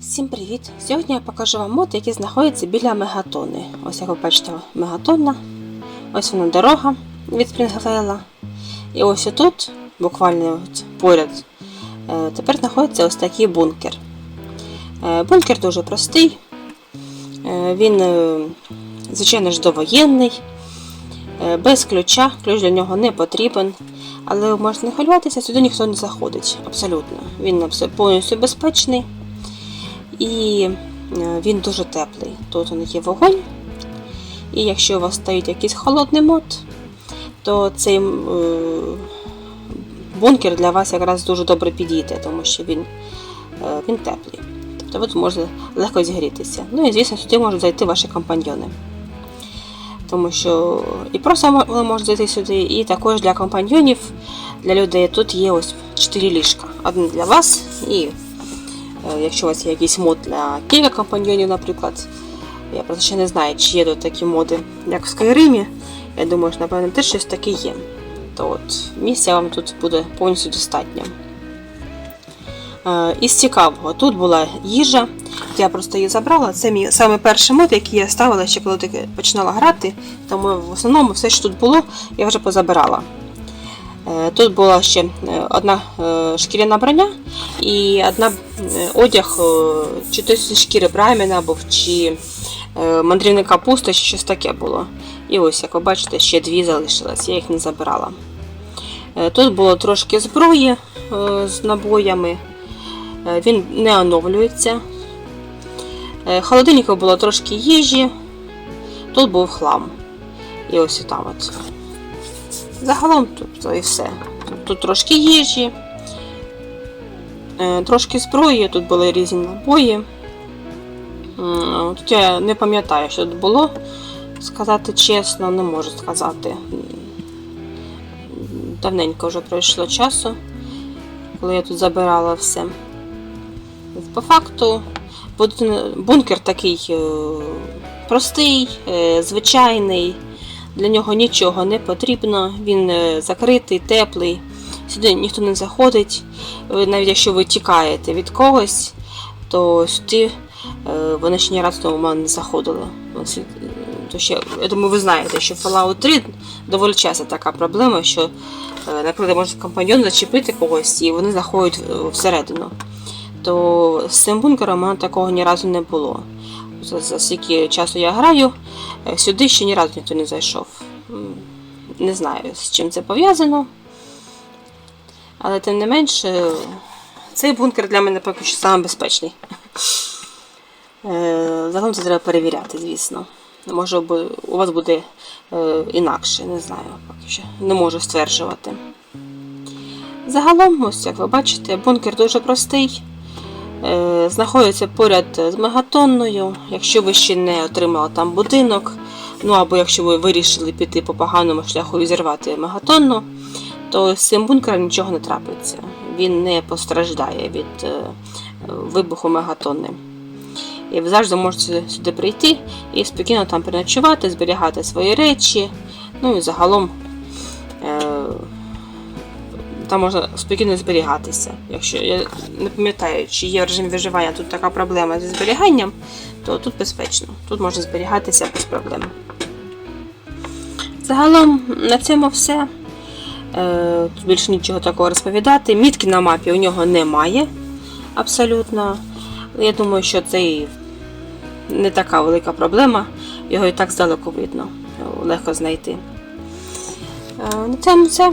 Всім привіт! Сьогодні я покажу вам мод, який знаходиться біля мегатони. Ось як ви бачите, мегатонна. Ось вона дорога від Спрінгвелла. І ось отут, буквально от поряд, е, тепер знаходиться ось такий бункер. Е, Бункер дуже простий. Е, Він, звичайно ж, довоєнний, без ключа, ключ для нього не потрібен. Але ви можете не хвилюватися, сюди ніхто не заходить. Абсолютно. Він повністю безпечний. І е, він дуже теплий. Тут он є вогонь. І якщо у вас стоїть якийсь холодний мод, то цей е, бункер для вас якраз дуже добре підійде, тому що він, е, він теплий. Тобто ви тут можете легко зігрітися. Ну і звісно, сюди можуть зайти ваші компаньйони. Тому що і просто ви можете зайти сюди, і також для компаньйонів, для людей тут є ось 4 ліжка. Одне для вас і Якщо у вас є якийсь мод для кілька компаньйонів, наприклад, я просто ще не знаю, чи є тут такі моди, як в Скайримі. Я думаю, що, напевно, теж щось таке є. То от місця вам тут буде повністю достатньо. Е, Із цікавого, тут була їжа, я просто її забрала. Це мій саме перший мод, який я ставила ще коли починала грати. Тому в основному все, що тут було, я вже позабирала. Е, Тут була ще е, одна е, шкіряна броня і одна одяг, чи то шкіри браміна був, чи мандрівна капуста, чи щось таке було. І ось, як ви бачите, ще дві залишились, я їх не забирала. Тут було трошки зброї з набоями, він не оновлюється. Холодильнику було трошки їжі, тут був хлам. І ось і там от. Загалом тут і все. Тут, тут трошки їжі, е, трошки зброї, тут були різні набої. Тут я не пам'ятаю, що тут було. Сказати чесно, не можу сказати. Давненько вже пройшло часу, коли я тут забирала все. По факту, бункер такий е, простий, е, звичайний. Для нього нічого не потрібно, він е, закритий, теплий, сюди ніхто не заходить. Навіть якщо ви тікаєте від когось, то сюди е, вони ще ні разу тому мене не заходили. Е, То ще, я думаю, ви знаєте, що в Fallout 3 доволі часто така проблема, що, е, наприклад, може компаньон зачепити когось і вони заходять е, всередину. То з цим бункером у мене такого ні разу не було. За, за скільки часу я граю, Е, Сюди ще ні разу ніхто не зайшов. Не знаю, з чим це пов'язано. Але тим не менше, цей бункер для мене поки що самий безпечний. Е, Загалом це треба перевіряти, звісно. Може у вас буде е, інакше, не знаю, поки що. Не можу стверджувати. Загалом, ось як ви бачите, бункер дуже простий. Знаходиться поряд з мегатонною. Якщо ви ще не отримали там будинок, ну або якщо ви вирішили піти по поганому шляху і зірвати мегатонну, то з цим бункером нічого не трапиться. Він не постраждає від е, вибуху мегатонни. І ви завжди можете сюди прийти і спокійно там переночувати, зберігати свої речі. Ну і загалом е, там можна спокійно зберігатися. Якщо я не пам'ятаю, чи є в режимі виживання тут така проблема зі зберіганням, то тут безпечно. Тут можна зберігатися без проблем. Загалом на цьому все. Е, Тут більше нічого такого розповідати. Мітки на мапі у нього немає абсолютно. Я думаю, що це і не така велика проблема. Його і так здалеку видно, легко знайти. Е, На цьому все.